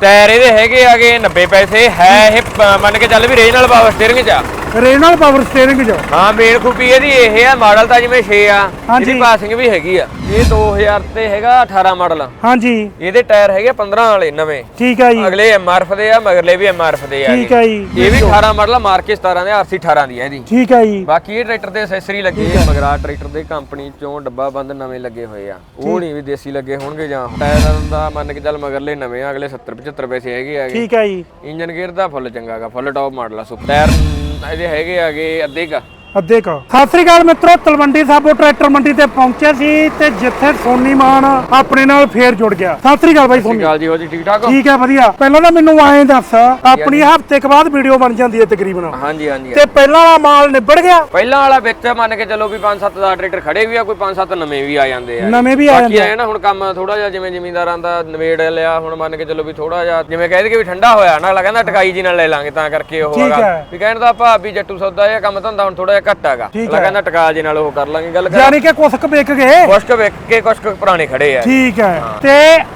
Tyre ਇਹਦੇ ਹੈਗੇ ਆਗੇ 90 ਪੈਸੇ, ਹੈ ਇਹ ਮੰਨ ਕੇ ਚੱਲ ਵੀ ਰੇਂਜ ਨਾਲ ਪਾਵਰ ਸਟੀਅਰਿੰਗ ਚ। ਆ ਰੇਨਲ ਪਾਵਰ ਸਟੀਅਰਿੰਗ ਚ ਹਾਂ ਮੇਨ ਖੂਬੀ ਇਹਦੀ ਇਹ ਆ ਮਾਡਲ ਤਾਂ ਜਿਵੇਂ 6 ਆ। ਇਹਦੀ ਪਾਸਿੰਗ ਵੀ ਹੈਗੀ ਆ। ਇਹ 2000 ਤੇ ਹੈਗਾ 18 ਮਾਡਲ। ਹਾਂਜੀ। ਇਹਦੇ ਟਾਇਰ ਹੈਗੇ 15 ਵਾਲੇ ਨਵੇਂ। ਠੀਕ ਹੈ ਜੀ। ਅਗਲੇ ਐਮਆਰਐਫ ਦੇ ਆ ਮਗਰਲੇ ਵੀ ਐਮਆਰਐਫ ਦੇ ਆ ਠੀਕ ਹੈ ਜੀ। ਇਹ ਵੀ 18 ਮਾਡਲ ਆ ਮਾਰ ਕੇ 17 ਦੇ ਆਰਸੀ 18 ਦੀ ਹੈ ਇਹਦੀ। ਠੀਕ ਹੈ ਜੀ। ਬਾਕੀ ਇਹ ਟਰੈਕਟਰ ਦੇ ਐਕਸੈਸਰੀ ਲੱਗੇ ਆ ਮਗਰਾ ਟਰੈਕਟਰ ਦੇ ਕੰਪਨੀ ਚੋਂ ਡੱਬਾ ਬੰਦ ਨਵੇਂ ਲੱਗੇ ਹੋਏ ਆ। ਉਹ ਨਹੀਂ ਵੀ ਦੇਸੀ ਲੱਗੇ ਹੋਣਗੇ ਜਾਂ ਟਾਇਰ ਦਾ ਮੰਨ ਕੇ ਚੱਲ ਮਗਰਲੇ ਨਵੇਂ ਆ ਅਗਲੇ 70 75 ਪੈਸੇ ਹੈਗੇ ਆਗੇ ਠੀਕ ਹੈ ਜੀ। ਇੰਜਨ ਗੇਅਰ ਦਾ ਫੁੱਲ ਚੰਗਾਗਾ ਫੁੱਲ ਟੌਪ ਮਾਡਲ ਆ ਸੁਪਰ ਟਾਇਰ ਇਹਦੇ ਹੈਗੇ ਆਗੇ ਅੱਧੇ ਕਾ। ਅੱਧੇ ਕਾ। ਸਤਿ ਸ੍ਰੀ ਅਕਾਲ ਮਿੱਤਰੋ ਤਲਵੰਡੀ ਸਾਬੋ ਟਰੈਕਟਰ ਮੰਡੀ ਤੇ ਪਹੁੰਚੇ ਸੀ ਤੇ ਜਿੱਥੇ ਸੋਨੀ ਮਾਨ ਆਪਣੇ ਨਾਲ ਫੇਰ ਜੁੜ ਗਿਆ। ਸਤਿ ਸ੍ਰੀ ਅਕਾਲ ਬਾਈ ਸੋਨੀ। ਗੱਲ ਜੀ ਹੋ ਜੀ ਠੀਕ ਠਾਕ ਹੋ? ਠੀਕ ਹੈ ਵਧੀਆ। ਪਹਿਲਾਂ ਤਾਂ ਮੈਨੂੰ ਐਂ ਦੱਸ ਆਪਣੀ ਹਫ਼ਤੇ ਕੁ ਬਾਅਦ ਵੀਡੀਓ ਬਣ ਜਾਂਦੀ ਹੈ ਤਕਰੀਬਨ। ਹਾਂਜੀ ਹਾਂਜੀ। ਤੇ ਪਹਿਲਾਂ ਵਾਲਾ ਮਾਲ ਨਿਬੜ ਗਿਆ? ਪਹਿਲਾਂ ਵਾਲਾ ਵਿੱਚ ਮੰਨ ਕੇ ਚੱਲੋ ਵੀ 5-7 ਦਾ ਟਰੈਕਟਰ ਖੜੇ ਵੀ ਆ ਕੋਈ 5-7 ਨਵੇਂ ਵੀ ਆ ਜਾਂਦੇ ਆ। ਨਵੇਂ ਵੀ ਆ ਬਾਕੀ ਆਏ ਨਾ ਹੁਣ ਕੰਮ ਥੋੜਾ ਜਿਹਾ ਜਿਵੇਂ ਜ਼ਿਮੀਂਦਾਰਾਂ ਦਾ ਨਵੇੜ ਲਿਆ ਹੁਣ ਮੰਨ ਕੇ ਚੱਲੋ ਵੀ ਥੋੜਾ ਜਿਹਾ ਜਿਵੇਂ ਕਹਿ ਦਈਏ ਵੀ ਠੰਡਾ ਹੋਇਆ ਨਾ ਕਹਿੰਦਾ ਟਕਾਈ ਜੀ ਨਾਲ ਲੈ ਲਾਂਗੇ ਤਾਂ ਕਰਕੇ ਉਹ ਹੈਗਾ। ਵੀ ਕਹਿਣ ਦਾ ਭਾਬੀ ਜੱਟੂ ਸੌਦਾ ਇਹ ਕੰਮ ਧੰਦਾ ਹੁਣ ਥੋੜਾ ਜਿਹਾ ਘੱਟ ਹੈਗਾ। ਠੀਕ ਕਹਿੰਦਾ ਟਕਾ ਜੀ ਨਾਲ ਉਹ ਕਰ ਲਾਂਗੇ ਗੱਲ ਕਰ ਯਾਨੀ ਕਿ ਕੁਛ ਕੁ ਵਿਕ ਗਏ। ਕੁਛ ਕੁ ਵਿਕ ਕੇ ਕੁਛ ਕੁ ਪੁਰਾਣੇ ਖੜੇ ਆ। ਠੀਕ ਹੈ। ਤੇ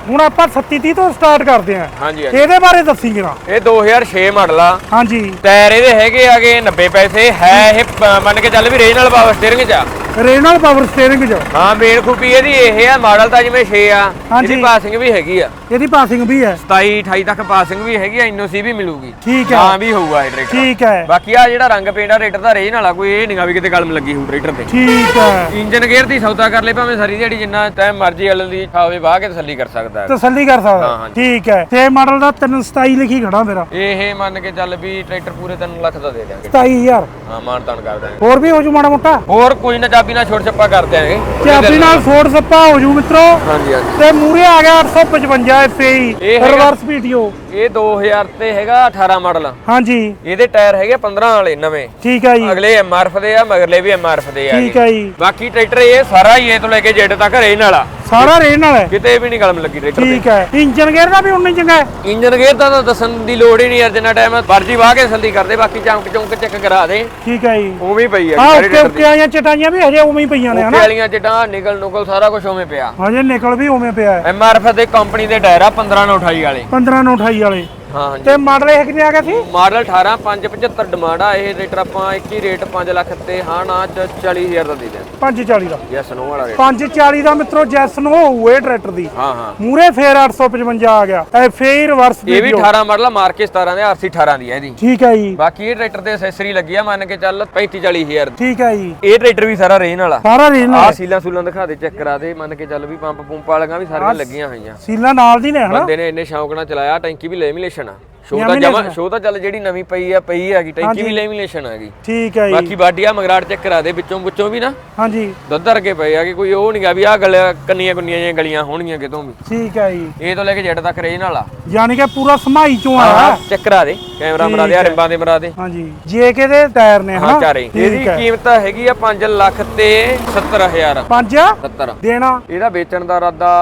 ਹੁਣ ਆਪਾਂ 3730 ਤੋਂ ਸਟਾਰਟ ਕਰਦੇ ਹਾਂ। ਹਾਂਜੀ ਹਾਂਜੀ। ਇਹਦੇ ਬਾਰੇ ਦੱਸੀ ਜਰਾ। ਇਹ 2006 ਮਾਡਲ ਆ। ਹਾਂਜੀ। ਟਾਇਰ ਇਹਦੇ ਹੈਗੇ ਆਗੇ 90 ਪੈਸੇ। ਹੈ ਇਹ ਪ- ਮੰਨ ਕੇ ਚੱਲ ਵੀ ਰੇਂਜ ਨਾਲ ਪਾਵਰ ਸਟੀਅਰਿੰਗ ਚ ਆ। ਰੇਨਲ ਪਾਵਰ ਸਟੀਅਰਿੰਗ ਚ। ਹਾਂ ਮੇਨ ਖੂਬੀ ਇਹਦੀ ਇਹ ਆ ਮਾਡਲ ਤਾਂ ਜਿਵੇਂ 6 ਆ। ਹਾਂਜੀ। ਇਹਦੀ ਪਾਸਿੰਗ ਵੀ ਹੈਗੀ ਆ। ਇਹਦੀ ਪਾਸਿੰਗ ਵੀ ਹੈ। 27 28 ਤੱਕ ਪਾਸਿੰਗ ਵੀ ਹੈਗੀ ਆ ਐਨਓਸੀ ਵੀ ਮਿਲੂਗੀ। ਠੀਕ ਹੈ। ਹਾਂ ਵੀ ਹੋਊਗਾ ਇਹ ਟਰੈਕਟਰ ਠੀਕ ਹੈ। ਬਾਕੀ ਆ ਜਿਹੜਾ ਰੰਗ ਪੇਂਟ ਆ ਰੇਟਰ ਦਾ ਰੇਜ ਵਾਲਾ ਕੋਈ ਇਹ ਨਹੀਂਗਾ ਵੀ ਕਿਤੇ ਕਲਮ ਲੱਗੀ ਹੋਊ ਟਰੈਕਟਰ ਤੇ। ਠੀਕ ਹੈ। ਇੰਜਨ ਗੇਅਰ ਦੀ ਸੌਦਾ ਕਰ ਲੈ ਭਾਵੇਂ ਸਾਰੀ ਦਿਹਾੜੀ ਜਿੰਨਾ ਟਾਈਮ ਮਰਜ਼ੀ ਵਾਲੇ ਦੀ ਖਾਵੇ ਵਾਹ ਕੇ ਤਸੱਲੀ ਕਰ ਸਕਦਾ ਹੈ। ਤਸੱਲੀ ਕਰ ਸਕਦਾ। ਠੀਕ ਹੈ। ਤੇ ਮਾਡਲ ਦਾ 327 ਲਿਖੀ ਖੜਾ ਮੇਰਾ। ਇਹ ਮੰਨ ਕੇ ਚੱਲ ਵੀ ਟਰੈਕਟਰ ਪੂਰੇ 3 ਲੱਖ ਦਾ ਦੇ ਦਿਆਂਗੇ। 27000 ਹਾਂ ਮਾਨ ਤਾਨ ਕਰ ਦਾਂਗੇ ਹੋਰ ਵੀ ਹੋ ਜੂ ਮਾੜਾ ਮੋਟਾ? ਹੋਰ ਕੋਈ ਨਾ ਚਾਬੀ ਨਾਲ ਛੋੜ ਛੱਪਾ ਕਰ ਦਿਆਂਗੇ। ਚਾਬੀ ਨਾਲ ਫੋੜ ਸੱਪਾ ਹੋ ਜੂ ਮਿੱਤਰੋ। ਹਾਂਜੀ ਹਾਂਜੀ। ਤੇ ਮੂਰੇ ਆ ਗਿਆ 855 ਇਹ ਹੈਗਾ- ਰਿਵਰਸ ਪੀਟੀਓ ਇਹ 2000 ਤੇ ਹੈਗਾ 18 ਮਾਡਲ। ਹਾਂਜੀ। ਇਹਦੇ ਟਾਇਰ ਹੈਗੇ 15 ਵਾਲੇ ਨਵੇਂ। ਠੀਕ ਹੈ ਜੀ। ਅਗਲੇ ਐਮਆਰਐਫ ਦੇ ਆ ਮਗਰਲੇ ਵੀ ਐਮਆਰਐਫ ਦੇ ਆ ਠੀਕ ਹੈ ਜੀ। ਬਾਕੀ ਟਰੈਕਟਰ ਇਹ ਸਾਰਾ ਹੀ ਇਹ ਤੋਂ ਲੈ ਕੇ ਜੈਡ ਤੱਕ ਰੇਨ ਵਾਲਾ। ਸਾਰਾ ਰੇਨ ਨਾਲ ਹੈ। ਕਿਤੇ ਵੀ ਨਹੀਂ ਕਲਮ ਲੱਗੀ ਟਰੈਕਟਰ ਤੇ। ਠੀਕ ਹੈ। ਇੰਜਨ ਗੇਅਰ ਦਾ ਵੀ ਉਨਾ ਹੀ ਚੰਗਾ ਹੈ। ਇੰਜਨ ਗੇਅਰ ਦਾ ਤਾਂ ਦੱਸਣ ਦੀ ਲੋੜ ਹੀ ਨਹੀਂ ਯਾਰ ਜਿੰਨਾ ਟਾਈਮ ਵਰਜੀ ਵਾਹ ਕੇ ਸਲਦੀ ਕਰਦੇ ਬਾਕੀ ਚੌਂਕ ਚੌਂਕ ਚੈੱਕ ਕਰਾ ਦੇ। ਠੀਕ ਹੈ ਜੀ। ਉਵੇਂ ਹੀ ਪਈ ਆ ਹਾਂ ਸਾਰੇ ਉੱਤੇ ਉੱਤੇ ਆਈਆਂ ਚਟਾਈਆਂ ਵੀ ਹਜੇ ਉਵੇਂ ਹੀ ਪਈਆਂ ਨੇ ਹਨਾ? ਵਾਲੀਆਂ ਚਟਾਂ ਨਿਕਲ ਨੁਕਲ ਸਾਰਾ ਕੁਝ ਉਵੇਂ ਪਿਆ। ਹਜੇ ਨਿਕਲ ਵੀ ਉਵੇਂ ਪਿਆ ਹੈ। ਐਮਆਰਐਫ ਦੇ ਕੰਪਨੀ ਦੇ ਟਾਇਰ ਆ 15 ਨਾਲ 28 ਵਾਲੇ। 15 ਨੂੰ 28 ਵਾਲੇ। ਹਾਂ ਤੇ ਮਾਡਲ ਇਹ ਕਿੰਨੇ ਆ ਗਿਆ ਸੀ? ਮਾਡਲ 18 575 ਡਿਮਾਂਡ ਆ। ਇਹ ਰੇਟਰ ਆਪਾਂ ਇੱਕ ਹੀ ਰੇਟ 5 ਲੱਖ ਤੇ ਹਾਂ ਨਾ 40000 ਦਾ ਦੇ ਦਿਆਂ 540 ਦਾ। ਯੈਸ ਨੋ ਵਾਲਾ ਰੇਟ 540 ਦਾ ਮਿੱਤਰੋ ਜੈਸਨ ਹੋਊ ਇਹ ਟਰੈਕਟਰ ਦੀ। ਹਾਂ ਹਾਂ। ਮੂਰੇ ਫੇਰ 855 ਆ ਗਿਆ। ਐਫ ਏ ਰਿਵਰਸ ਇਹ ਵੀ 18 ਮਾਡਲ ਆ ਮਾਰ ਕੇ 17 ਦੇ ਆਰਸੀ 18 ਦੀ ਹੈ ਇਹਦੀ। ਠੀਕ ਹੈ ਜੀ। ਬਾਕੀ ਇਹ ਟਰੈਕਟਰ ਦੇ ਐਕਸੈਸਰੀ ਲੱਗੀ ਆ ਮੰਨ ਕੇ ਚੱਲ 35 40000 ਦੀ। ਠੀਕ ਹੈ ਜੀ। ਇਹ ਟਰੈਕਟਰ ਵੀ ਸਾਰਾ ਰੇਨ ਵਾਲਾ। ਸਾਰਾ ਰੇਨ ਆਹ ਸੀਲਾਂ ਸੂਲਾਂ ਦਿਖਾ ਦੇ ਚੈੱਕ ਕਰਾ ਦੇ ਮੰਨ ਕੇ ਚੱਲ ਵੀ ਪੰਪ ਪੰਪ ਵਾਲੀਆਂ ਵੀ ਸਾਰੀਆਂ ਲੱਗੀਆਂ ਹੋਈਆਂ। ਸੀਲਾ ਨਾਲ ਦੀ ਨੇ ਹਨਾ? ਬੰਦੇ ਨੇ ਇੰਨੇ ਸ਼ੌਂਕ ਨਾਲ ਚਲਾਇਆ ਟੈਂਕੀ ਵੀ ਲੈਮੀਨੇਸ਼ਨ ਆ ਸ਼ੋ ਤਾਂ ਜਮਾ ਸ਼ੋ ਤਾਂ ਚੱਲ ਜਿਹੜੀ ਨਵੀਂ ਪਈ ਆ ਪਈ ਹੈਗੀ ਟੈਂਕੀ ਵੀ ਲੈਮੀਨੇਸ਼ਨ ਹੈਗੀ ਠੀਕ ਹੈ ਜੀ। ਬਾਕੀ ਬਾਡੀਆ ਮਗਰਾੜ ਚੈੱਕ ਕਰਾ ਦੇ ਵਿੱਚੋਂ ਵਿੱਚੋਂ ਵੀ ਨਾ। ਹਾਂਜੀ। ਦੁੱਧ ਵਰਗੇ ਪਏ ਆ ਕਿ ਕੋਈ ਉਹ ਨਹੀਂਗਾ ਵੀ ਆਹ ਗਲ ਕੰਨੀਆਂ ਕੁੰਨੀਆਂ ਜਿਹੀਆਂ ਗਲੀਆਂ ਹੋਣਗੀਆਂ ਕਿਤੋਂ ਵੀ। ਠੀਕ ਹੈ ਜੀ। ਇਹ ਤੋਂ ਲੈ ਕੇ ਜੱਟ ਤੱਕ ਰੇਨ ਵਾਲਾ ਯਾਨੀ ਕਿ ਪੂਰਾ ਸਮਾਈ ਚੋਂ ਆਇਆ ਚੈੱਕ ਕਰਾ ਦੇ। ਕੈਮਰਾ ਮਰਾ ਦੇ ਰਿੰਬਾਂ ਦੇ ਮਰਾ ਦੇ। ਹਾਂਜੀ। ਜੇਕੇ ਦੇ ਟਾਇਰ ਨੇ ਹਾਂ ਚਾਰੇ। ਇਹਦੀ ਕੀਮਤ ਹੈਗੀ ਆ 5 ਲੱਖ ਤੇ 70000 ਪੰਜ? 70 ਦੇਣਾ। ਇਹਦਾ ਵੇਚਣ ਦਾ ਇਰਾਦਾ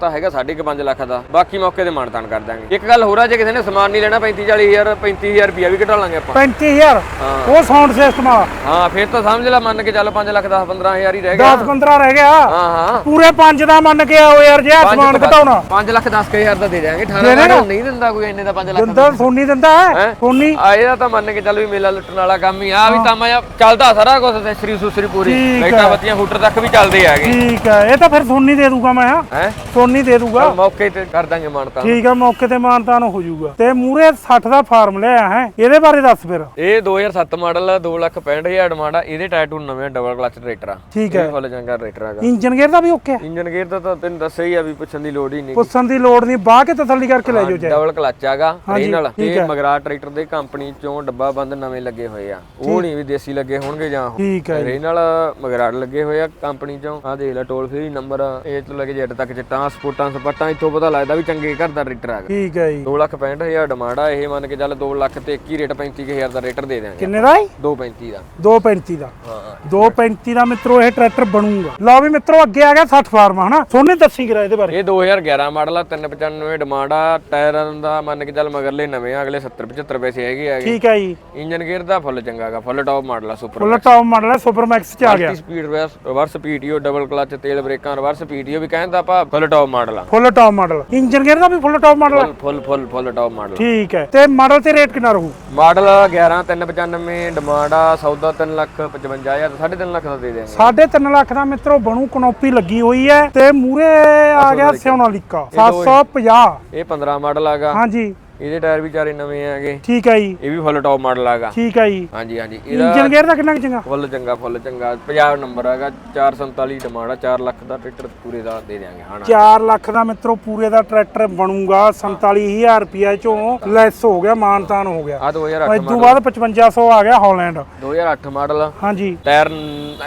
ਤਾਂ ਹੈਗਾ 5.5 ਲੱਖ ਦਾ। ਬਾਕੀ ਮੌਕੇ ਤੇ ਮਾਨਤਾਨ ਕਰ ਦਾਂਗੇ। ਇੱਕ ਗੱਲ ਹੋਰ ਆ ਜੇ ਕਿਸੇ ਨੇ ਸਮਾਨ ਨਹੀਂ ਲੈਣਾ 35 40000 35000 ਰੁਪਿਆ ਵੀ ਘਟਾ ਲਾਂਗੇ ਆਪਾਂ। 35000 ਹਾਂ। ਉਹ ਸਾਊਂਡ ਸਿਸਟਮ ਆ। ਹਾਂ ਫਿਰ ਤਾਂ ਸਮਝ ਲੈ ਮੰਨ ਕੇ ਚੱਲ 5 ਲੱਖ 10 15000 ਹੀ ਰਹਿ ਗਿਆ। 10 15 ਰਹਿ ਗਿਆ। ਹਾਂ ਹਾਂ। ਪੂਰੇ 5 ਦਾ ਮੰਨ ਕੇ ਆਓ ਯਾਰ ਜੇ ਸਮਾਨ ਘਟਾਉਣਾ 5 ਲੱਖ 10000 ਦਾ ਦੇ ਦਿਆਂਗੇ। 18 ਦੇਣਾ। ਲੱਖ ਨਹੀਂ ਦਿੰਦਾ ਕੋਈ ਇੰਨੇ ਦਾ 5 ਲੱਖ ਦਿੰਦਾ ਸੋਨੀ ਦਿੰਦਾ? ਸੋਨੀ। ਆ ਇਹਦਾ ਤਾਂ ਮੰਨ ਕੇ ਚੱਲ ਵੀ ਮੇਲਾ ਲੁੱਟਣ ਵਾਲਾ ਕੰਮ ਹੀ ਆ। ਵੀ ਤਾਂ ਮੈਂ ਚੱਲਦਾ ਸਾਰਾ ਕੁਝ ਤੇ ਸ੍ਰੀ ਸੁਸਰੀ ਪੂਰੀ। ਲਾਈਟਾਂ। ਬੱਤੀਆਂ ਹੂਟਰ ਤੱਕ ਵੀ ਚੱਲਦੇ ਆਗੇ ਠੀਕ ਹੈ। ਇਹ ਤਾਂ ਫਿਰ ਸੋਨੀ ਦੇ ਦੂਗਾ ਮੈਂ। ਹਾਂ? ਸੋਨੀ ਦੇ ਦੂਗਾ। ਮੌਕੇ ਤੇ ਕਰ ਦਾਂਗੇ ਮਾਨਤਾ ਠੀਕ ਹੈ ਮੌਕੇ ਤੇ ਮਾਨਤਾਨ ਹੋ ਜਾਊਗਾ। ਤੇ ਮੂਰੇ 60 ਦਾ ਫਾਰਮ ਲਿਆ ਹੈ। ਇਹਦੇ ਬਾਰੇ ਦੱਸ ਫਿਰ। ਇਹ 2007 ਮਾਡਲ ਆ 265000 ਡਿਮਾਂਡ ਆ ਇਹਦੇ ਟਾਇਰ ਨਵੇਂ ਡਬਲ ਕਲਚ ਟਰੈਕਟਰ ਆ। ਠੀਕ ਹੈ। ਫੁੱਲ ਚੰਗਾ ਟਰੈਕਟਰ ਹੈਗਾ। ਇੰਜਨ ਗੇਅਰ ਦਾ ਵੀ ਓਕੇ ਹੈ? ਇੰਜਨ ਗੇਅਰ ਦਾ ਤਾਂ ਤੈਨੂੰ ਦੱਸਿਆ ਹੀ ਆ ਵੀ ਪੁੱਛਣ ਦੀ ਲੋੜ ਹੀ ਨਹੀਂ। ਪੁੱਛਣ ਦੀ ਲੋੜ ਨਹੀਂ ਬਾਹ ਕੇ ਤਸੱਲੀ ਕਰਕੇ ਲੈ ਜਾਓ ਚਾਹੇ ਡਬਲ ਕਲਚ ਆਗਾ ਹਾਂਜੀ, ਨਾਲ। ਤੇ। ਮਗਰਾ ਟਰੈਕਟਰ ਦੇ ਕੰਪਨੀ ਚੋਂ ਡੱਬਾ ਬੰਦ ਨਵੇਂ ਲੱਗੇ ਹੋਏ ਆ। ਉਹ ਨਹੀਂ ਵੀ ਦੇਸੀ ਲੱਗੇ ਹੋਣਗੇ ਜਾਂ ਠੀਕ ਹੈ ਰੇ ਨਾਲ ਮਗਰਾੜ ਲੱਗੇ ਹੋਏ ਆ ਕੰਪਨੀ ਚੋਂ। ਆ ਦੇਖ ਲੈ ਟੋਲ ਫ੍ਰੀ ਨੰਬਰ ਇਹ ਤੋਂ ਲੈ ਕੇ ਜੱਟ ਤੱਕ ਚਿੱਟਾਂ ਸਪੋਰਟਾਂ ਸਪੱਟਾਂ ਇੱਥੋਂ ਪਤਾ ਲੱਗਦਾ ਵੀ ਚੰਗੇ ਘਰ ਦਾ ਟਰੈਕਟਰ ਹੈਗਾ। ਠੀਕ ਹੈ ਜੀ। 265000 ਡਿਮਾਂਡ ਆ ਇਹ ਮੰਨ ਕੇ ਚੱਲ 2 ਲੱਖ ਤੇ 21 ਰੇਟ 35000 ਦਾ ਰੇਟਰ ਦੇ ਦਿਆਂਗੇ ਕਿੰਨੇ ਦਾ ਹੈ 235 ਦਾ 235 ਦਾ। ਹਾਂ 235 ਦਾ ਮਿੱਤਰੋ ਇਹ ਟਰੈਕਟਰ ਬਣੂਗਾ। ਲਓ ਵੀ ਮਿੱਤਰੋ ਅੱਗੇ ਆ ਗਿਆ 60 ਫਾਰਮ ਹਨਾ? ਸੋਨੇ ਦੱਸੀ ਕਰਾ ਇਹਦੇ ਬਾਰੇ। ਇਹ 2011 ਮਾਡਲ ਆ 395 ਡਿਮਾਂਡ ਆ ਟਾਇਰਾਂ ਦਾ ਮੰਨ ਕੇ ਚੱਲ ਮਗਰਲੇ ਨਵੇਂ ਆ ਅਗਲੇ 70 75 ਪੈਸੇ ਹੈਗੇ ਆਗੇ ਠੀਕ ਹੈ ਜੀ। ਇੰਜਨ ਗੇਅਰ ਦਾ ਫੁੱਲ ਚੰਗਾਗਾ ਫੁੱਲ ਟੌਪ ਮਾਡਲ ਆ ਸੁਪਰ ਫੁੱਲ ਟੌਪ ਮਾਡਲ ਹੈ ਸੁਪਰ ਮੈਕਸ ਚ ਆ ਗਿਆ। Speed reverse PTO double clutch ਤੇਲ ਬ੍ਰੇਕਾਂ ਰਿਵਰਸ ਪੀਟੀਓ ਵੀ ਕਹਿੰਦਾ ਆਪਾਂ ਫੁੱਲ ਟੌਪ ਮਾਡਲ ਆ। Full top model engine gear ਦਾ ਵੀ full top model full full full top model ਠੀਕ ਹੈ। ਤੇ ਮਾਡਲ ਤੇ ਰੇਟ ਕਿੰਨਾ ਰਹੂ? ਮਾਡਲ 11 395 ਡਿਮਾਂਡ ਆ ਸੌਦਾ 3 ਲੱਖ 55000 3.5 ਲੱਖ ਦਾ ਦੇ ਦੇਵਾਂਗੇ ਸਾਢੇ ਲੱਖ ਦਾ ਮਿੱਤਰੋ ਬਣੂ ਕਨੋਪੀ ਲੱਗੀ ਹੋਈ ਹੈ ਤੇ ਮੂਰੇ ਆ ਗਿਆ ਸਿਉਣਾਲੀਕਾ 750 ਇਹ 15 ਮਾਡਲ ਆਗਾ। ਹਾਂਜੀ। ਇਹਦੇ ਟਾਇਰ ਵੀ ਚਾਰੇ ਨਵੇਂ ਆਗੇ ਠੀਕ ਹੈ ਜੀ। ਇਹ ਵੀ ਫੁੱਲ ਟੌਪ ਮਾਡਲ ਆਗਾ ਠੀਕ ਹੈ ਜੀ। ਹਾਂਜੀ ਹਾਂਜੀ। ਇਹਦਾ ਇੰਜਨ ਗੇਅਰ ਦਾ ਕਿੰਨਾ ਚੰਗਾ? ਫੁੱਲ ਚੰਗਾ ਫੁੱਲ ਚੰਗਾ। 50 ਨੰਬਰ ਹੈਗਾ। 447 ਡਿਮਾਂਡ ਆ। 4 ਲੱਖ ਦਾ ਟਰੈਕਟਰ ਪੂਰੇ ਦਾ ਦੇ ਦਿਆਂਗੇ। ਹਾਂ 4 ਲੱਖ ਦਾ ਮਿੱਤਰੋ ਪੂਰੇ ਦਾ ਟਰੈਕਟਰ ਬਣੂਗਾ। 47000 ਰੁਪਏ ਚੋਂ ਲੈਸ ਹੋ ਗਿਆ ਮਾਨਤਾਨ ਹੋ ਗਿਆ। ਆ 2008 ਇਸ ਤੋਂ ਬਾਅਦ 5500 ਆ ਗਿਆ ਹਾਲੈਂਡ 2008 ਮਾਡਲ ਹਾਂਜੀ। ਟਾਇਰ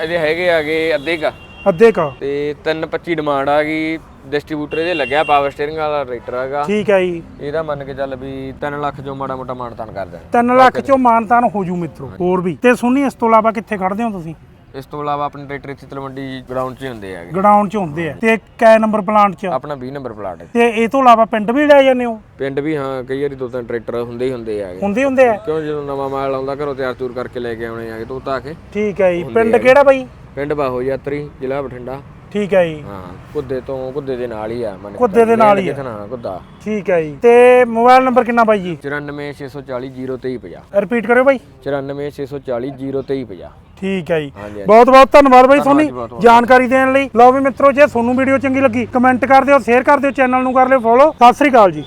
ਇਹਦੇ ਹੈਗੇ ਆਗੇ ਅੱਧੇ ਕਾ। ਅੱਧੇ ਕ। ਤੇ 325 ਡਿਮਾਂਡ ਆ ਗਈ। ਡਿਸਟ੍ਰੀਬਿਊਟਰ ਇਹਦੇ ਲੱਗਿਆ ਪਾਵਰ ਸਟੀਅਰਿੰਗ ਵਾਲਾ ਟਰੈਕਟਰ ਹੈਗਾ। ਠੀਕ ਹੈ ਜੀ। ਇਹਦਾ ਮੰਨ ਕੇ ਚੱਲ ਵੀ 3 ਲੱਖ ਜੋ ਮਾੜਾ ਮੋਟਾ ਮਾਨਤਾਨ ਕਰ ਦੇਣ। 3 ਲੱਖ ਚੋਂ ਮਾਨਤਾਨ ਹੋ ਜੂ ਮਿੱਤਰੋ ਹੋਰ ਵੀ। ਤੇ ਸੁਣੀ ਇਸ ਤੋਂ ਇਲਾਵਾ ਕਿੱਥੇ ਖੜਦੇ ਹੋ ਤੁਸੀਂ? ਇਸ ਤੋਂ ਇਲਾਵਾ ਆਪਣੇ ਟਰੈਕਟਰ ਇੱਥੇ ਤਲਵੰਡੀ ਗਰਾਊਂਡ 'ਚ ਹੀ ਹੁੰਦੇ ਹੈਗੇ। ਗਡਾਊਨ 'ਚ ਹੁੰਦੇ ਆ। ਤੇ ਕੈ ਨੰਬਰ ਪਲਾਂਟ 'ਚ? ਆਪਣਾ 20 ਨੰਬਰ ਪਲਾਟ ਹੈ। ਤੇ ਇਹ ਤੋਂ ਇਲਾਵਾ ਪਿੰਡ ਵੀ ਲੈ ਜਾਂਦੇ ਹੋ? ਪਿੰਡ ਵੀ ਹਾਂ ਕਈ ਵਾਰੀ ਦੋ ਤਿੰਨ ਟਰੈਕਟਰ ਹੁੰਦੇ ਹੀ ਹੁੰਦੇ ਹੈਗੇ। ਹੁੰਦੇ ਹੁੰਦੇ ਆ। ਕਿਉਂ ਜਦੋਂ ਨਵਾਂ ਮਾਲ ਆਉਂਦਾ ਘਰੋਂ ਤਿਆਰ ਤੂਰ ਕਰਕੇ ਲੈ ਕੇ ਆਉਣੇ ਆਗੇ ਤੋਂ ਤਾਂ ਕੇ। ਠੀਕ ਹੈ ਜੀ। ਪਿੰਡ ਕਿਹੜਾ ਬਾਈ? ਪਿੰਡ ਬਾਹੋ ਯਾਤਰੀ ਜ਼ਿਲ੍ਹਾ ਬਠਿੰਡਾ। ਠੀਕ ਹੈ ਜੀ। ਹਾਂ ਕੁੱਦੇ ਤੋਂ ਕੁੱਦੇ ਦੇ ਨਾਲ ਹੀ ਆ ਮੰਨ ਕੁੱਦੇ ਦੇ ਨਾਲ ਹੀ ਆ। ਕਿਥੇ ਨਾ ਕੁੱਦਾ ਠੀਕ ਹੈ ਜੀ। ਤੇ ਮੋਬਾਈਲ ਨੰਬਰ ਕਿੰਨਾ ਬਾਈ ਜੀ? 946402350 ਰਿਪੀਟ ਕਰਿਓ ਬਾਈ। 946402350 ਠੀਕ ਹੈ ਜੀ। ਹਾਂਜੀ, ਬਹੁਤ ਬਹੁਤ ਧੰਨਵਾਦ ਬਾਈ ਸੋਨੀ ਜੀ, ਬਹੁਤ ਬਹੁਤ। ਜਾਣਕਾਰੀ ਦੇਣ ਲਈ। ਲਓ ਵੀ ਮਿੱਤਰੋ ਜੇ ਤੁਹਾਨੂੰ ਵੀਡੀਓ ਚੰਗੀ ਲੱਗੀ ਕਮੈਂਟ ਕਰ ਦਿਓ ਸ਼ੇਅਰ ਕਰ ਦਿਓ ਚੈਨਲ ਨੂੰ ਕਰ ਲਿਓ ਫੋਲੋ ਸਤਿ ਸ੍ਰੀ ਅਕਾਲ ਜੀ।